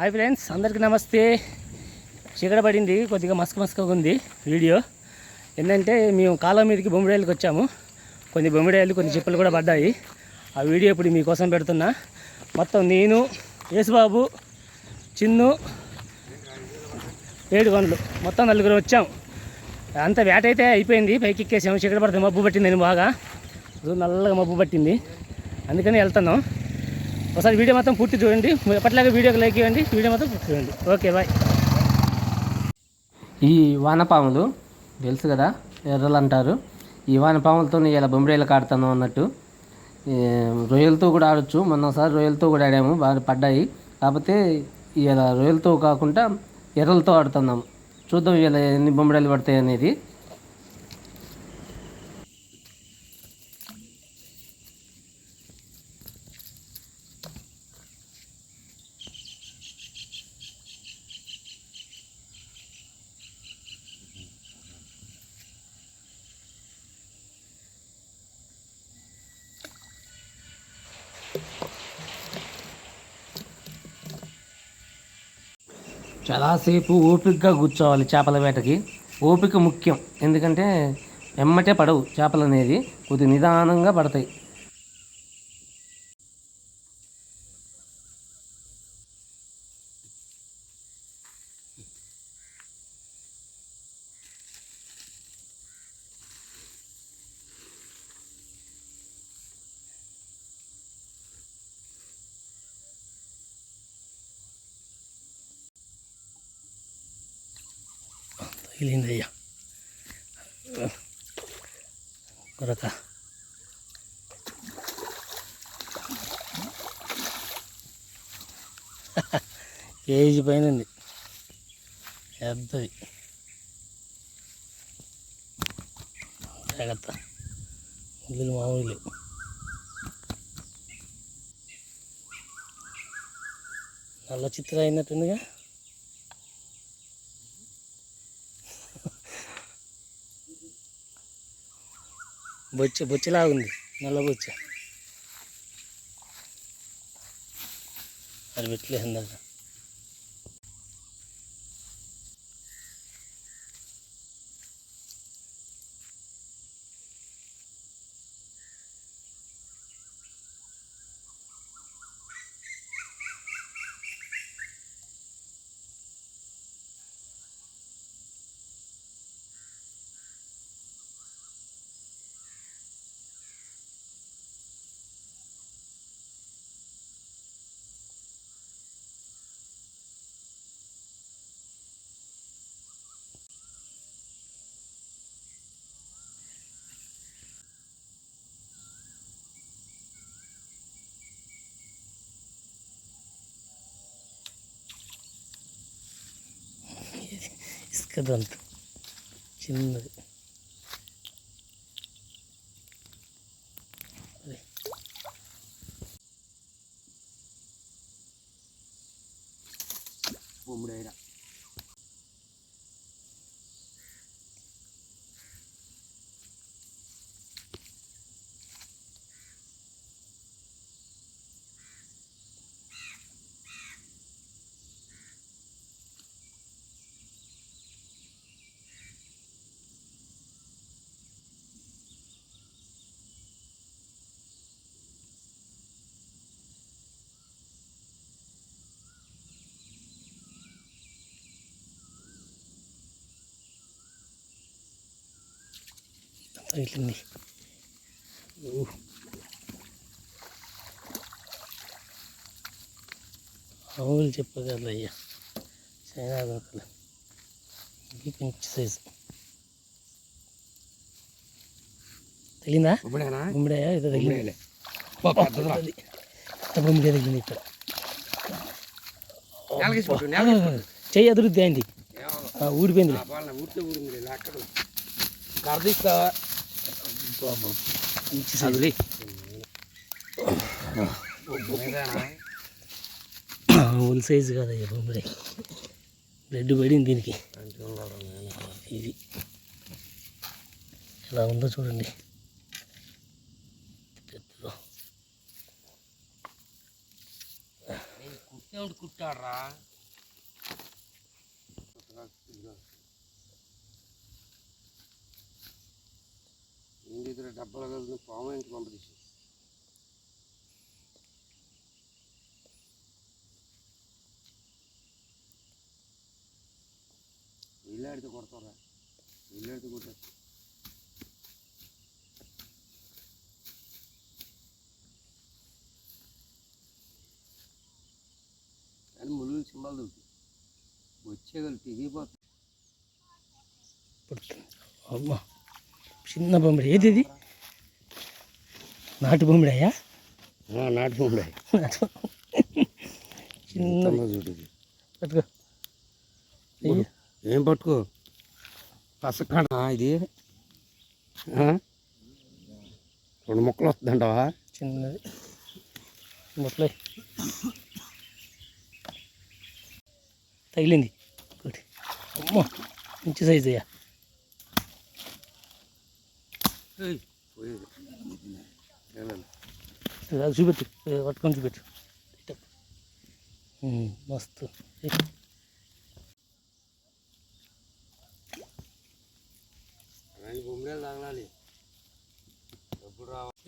Hi friends అందరికీ నమస్తే. చీకట పడింది కొద్దిగా మస్క మస్కగా ఉంది వీడియో. ఏంటంటే మేము కాలం మీదకి బొమ్మిడాయలకు వచ్చాము. కొన్ని బొమ్మిడాయలు కొన్ని చిప్పలు కూడా పడ్డాయి. ఆ వీడియో ఇప్పుడు మీకోసం పెడుతున్నా. మొత్తం నేను యేసుబాబు చిన్ను ఏడు గనులు మొత్తం నలుగురు వచ్చాం. అంత వేట అయితే అయిపోయింది పైకి ఎక్కేసాము. చీకట పడితే మబ్బు పట్టిందని బాగా. నల్లగా మబ్బు పట్టింది. అందుకని వెళ్తున్నాం. ఒకసారి వీడియో మొత్తం పూర్తి చూడండి. ఎప్పటిలాగే వీడియోకి లైక్ ఇవ్వండి వీడియో మొత్తం పూర్తి చూడండి. Okay bye. ఈ వానపాములు తెలుసు కదా ఎర్రలు అంటారు. ఈ వానపాములతో ఇలా బొమ్మిడేలకు ఆడుతాను అన్నట్టు. రొయ్యలతో కూడా ఆడొచ్చు. మొన్న ఒకసారి రొయ్యలతో కూడా ఆడాము బాగా పడ్డాయి. కాకపోతే ఇలా రొయ్యలతో కాకుండా ఎర్రలతో ఆడుతున్నాము. చూద్దాం ఇలా ఎన్ని బొమ్మిడేలు పడతాయి అనేది. చాలాసేపు ఓపికగా కూర్చోవాలి చేపల వేటకి. ఓపిక ముఖ్యం. ఎందుకంటే వెమ్మటే పడవు చేపలు అనేది కొద్ది నిదానంగా పడతాయి. తగిలిందయ్యా కొరక కేజీ పైన ఉంది. పెద్దది. జాగ్రత్త. ముగ్గులు మామూలు లేవు నల్ల చిత్ర అయినట్టుందిగా. బొచ్చ బొచ్చలాగుంది నల్ల బొచ్చ. అది పెట్టలేదు ఇందాక ఇసుక దంత చిన్నది అదే. తగిలింది. మామూలు చెప్పగలరు అయ్యా చైనా దొరకలు. ఇది కొంచెం సైజు తగిలిందా గుమ్మడియా? ఏదో తగిలింది గుమ్మడి తగిలింది ఇక్కడ చెయ్యి అదురుద్ది అయింది ఊడిపోయింది మంచి సైజు మామూలు సైజు కాదయ్యా బొమ్మడి బ్లడ్ పడింది దీనికి. ఇది. ఎలా ఉందో చూడండి. కుట్టాడు ఎవడు కుట్టాడ్రా. ఏంటి ఇద్దరు డబ్బాలు కలిసి పాము ఇంటి పంపించి వీళ్ళాడితే కొడతారా వీళ్ళాడితే కొట్టేస్తా కానీ ముళ్ళు సింబాలు దొరుకుతాయి వచ్చేగలు తెగిపోతాయి అమ్మా చిన్న బొమ్మిడి. ఏది ఇది నాటు బొమ్మిడాయా? నాటి బొమ్మిడి. చిన్న చూడు ఇది. పట్టుకో. ఏం పట్టుకో? పసకాడ. ఇది? రెండు మొక్కలు వస్తుందంటావా? చిన్నది. మొట్లే తగిలింది. ఒకటి. అమ్మో మంచి సైజు అయ్యా చూపెట్టు. పట్టుకొని చూపెట్టు. మస్తు. బొమ్మలు తగలాలి ఎప్పుడు రావాలి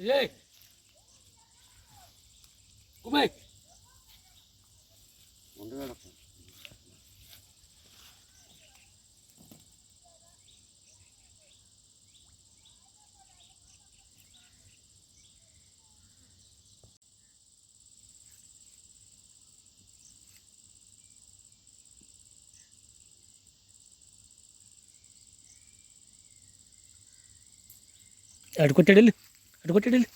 కొట్టాడు వెళ్ళు అటు కొట్టాడు వెళ్ళు.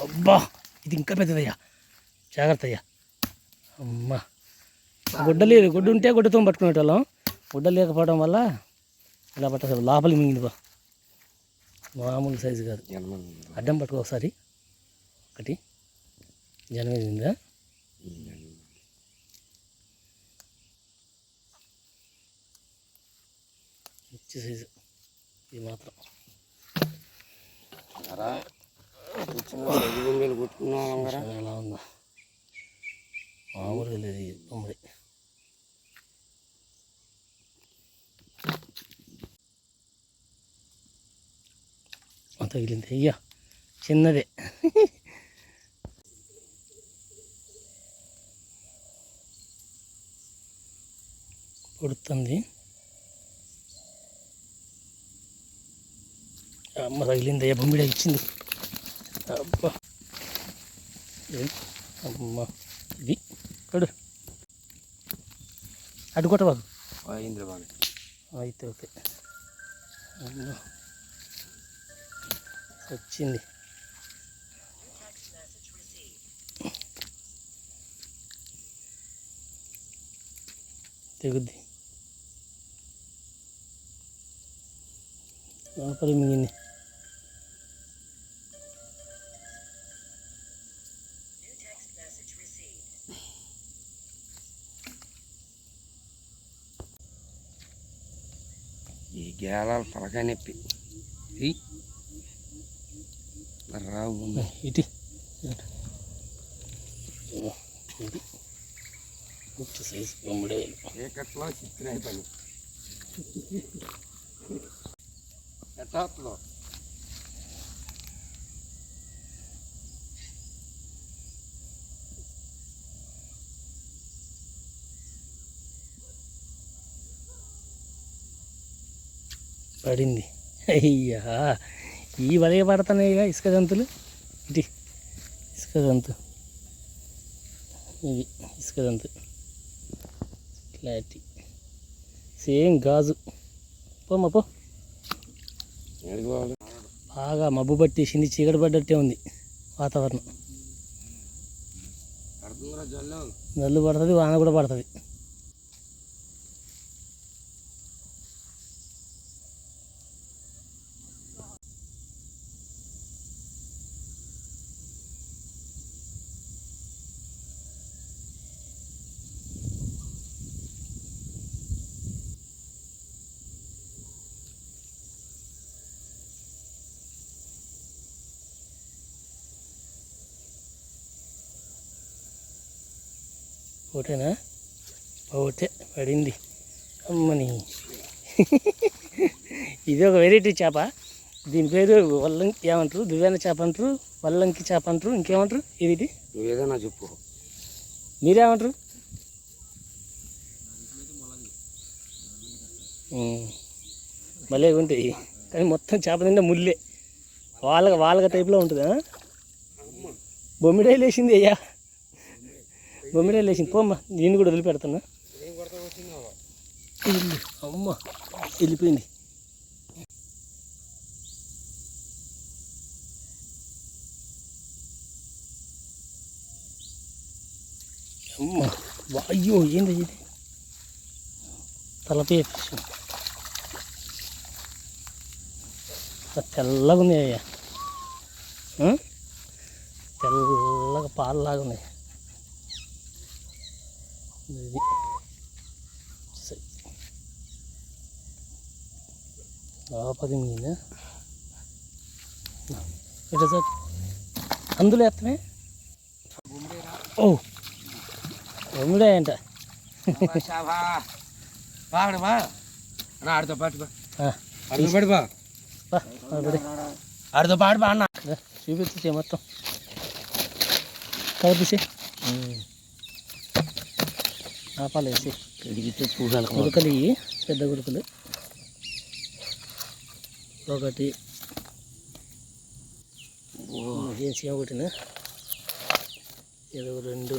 అబ్బా ఇది ఇంకా పెద్దదయ్యా. జాగ్రత్త అయ్యా. అమ్మా. గుడ్డ లేదు గుడ్డ ఉంటే గుడ్డతో పట్టుకునేటోళ్ళం గుడ్డ లేకపోవడం వల్ల ఇలా పట్టదు లోపలికి మింగింది బా మామూలు సైజు కాదు. అడ్డం పట్టుకో ఒకసారి. ఒకటి. జనం మింగిందా మంచి సైజు. ఇది మాత్రం. రా వచ్చిన ఐదు బొమ్మలు కొట్టుకున్నాం ఎలా ఉందా. మామూలుగా లేదు ఆ, తగిలింది. అయ్యా చిన్నదే. పుడుతుంది. అమ్మ తగిలింది అయ్యా బొమ్మిడ ఇచ్చింది. అబ్బా. అమ్మ. ఇది కొడు. కొట్ట బాబు. అయింది బాగా అయితే ఓకే. అమ్మ. వచ్చింది. తెగుద్ది. లోపల మింగింది. గేలాలు తలకాయ నొప్పి రావు. ఇటు. సైజు బొమ్మడే. చీకట్లో చిత్రాయి పని? పడింది. అయ్యా ఈ వలయ పడుతున్నాయిగా ఇసుక గంతులు ఇటు ఇసుక గంతు ఇది ఇసుక గంతు క్లారిటీ సేమ్ గాజు. పోమ్మా పో. బాగా మబ్బు పట్టేసింది చీకటి పడ్డట్టే ఉంది వాతావరణం. జల్లు. నల్లు పడుతుంది వాన కూడా పడుతుంది. ఒకటేనా ఒకటే పడింది. అమ్మని. ఇది ఒక వెరైటీ చేప. దీని పేరు వల్లంకి ఏమంటారు? దువ్యాన చేప అంటారు వల్లంకి చేప అంటారు ఇంకేమంటారు? ఇది ఏదైనా చెప్పు. మీరేమంటారు. భలే ఉంటాయి. కానీ మొత్తం చేప నిండా ముల్లే. వాళ్ళ వాళ్ళ టైప్లో ఉంటుందా? బొమ్మిడాయి లేచింది అయ్యా. బొమ్మిడే లేచింది. పోమ్మా నేను కూడా వదిలిపెడుతున్నా వెళ్ళు. అమ్మ వెళ్ళిపోయింది. అమ్మ అయ్యో ఏంది ఇది? తలపే తెల్లగా ఉంది అయ్యా. తెల్లగా పాలలాగా ఉన్నాయి ఇది సరే. లోపలికి మింగిందా ఇట్లా సార్ అందులో ఎత్తమే ఓ బొమ్మిడే అంట బాగడు బా అన్న ఆడితో పాటు బా ఆ, ఆడితో పాటు బా బా, ఆడబడి. ఆడితో పాటు బా అన్న రా, చూపించే మొత్తం కవర్ తీసి ఆపాలు వేసి చూడాలి గురకలు ఇవి పెద్ద గురకలు ఒకటి. ఏసీ ఒకటినా ఒక రెండు.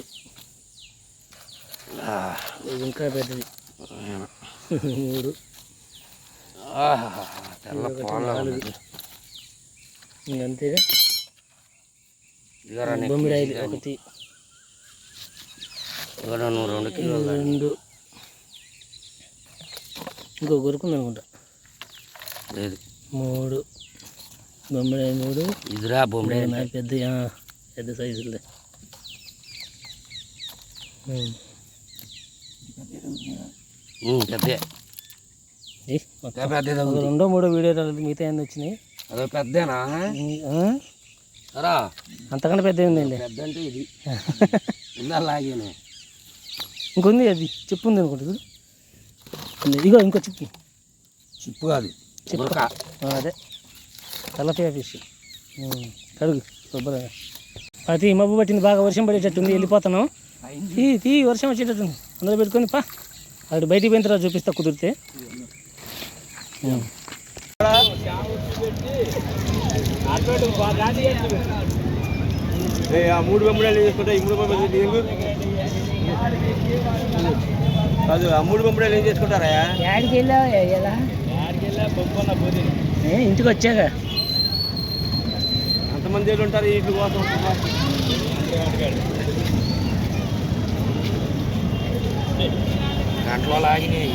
ఇంకా పెద్దది. మూడు. ఇంకంతేగా? బొమ్మిడాయిలు ఒకటి. ఇదిగోరా నువ్వు రెండు కిలోలు రెండు. ఇంకో గురుకుంది అనుకుంటా. లేదు మూడు. బొమ్మిడాయి మూడు. ఇదిరా బొమ్మిడి పెద్ద పెద్ద సైజులే. పెద్ద రెండో మూడో వీడియో రాలేదు మిగతా ఎన్ని వచ్చినాయి. అదో పెద్దనా అంతకంటే పెద్ద ఉందండి. పెద్ద అంటే ఇది లాగేనే? ఇంకొంది అది చెప్పు ఉంది అనుకుంటుంది. ఇగో ఇంకో చెప్పు. చిప్పు కాదు చిప్పుక ఆ, అదే. తలపే ఫిష్. కడుగు శుభ్రంగా అది మబ్బు పట్టింది బాగా వర్షం పడేటట్టుంది వెళ్ళిపోతున్నాం తీ తీ వర్షం వచ్చేటట్టుంది. అందులో పెట్టుకొని పా. అక్కడ బయటికి పోయిన తర్వాత చూపిస్తా కుదిరితే. మూడు బొమ్మడాలు చేసుకుంటా? ఈ మూడు బొమ్మలు కాదు ఆ మూడు బొమ్మడాలు ఏం చేసుకుంటారా యాడికి వెళ్ళావు ఎలా? ఏ, ఇంటికి వచ్చాక. అంతమంది ఏళ్ళు ఉంటారు ఈ ఇంటి కోసం? గంటలో లాగినాయి.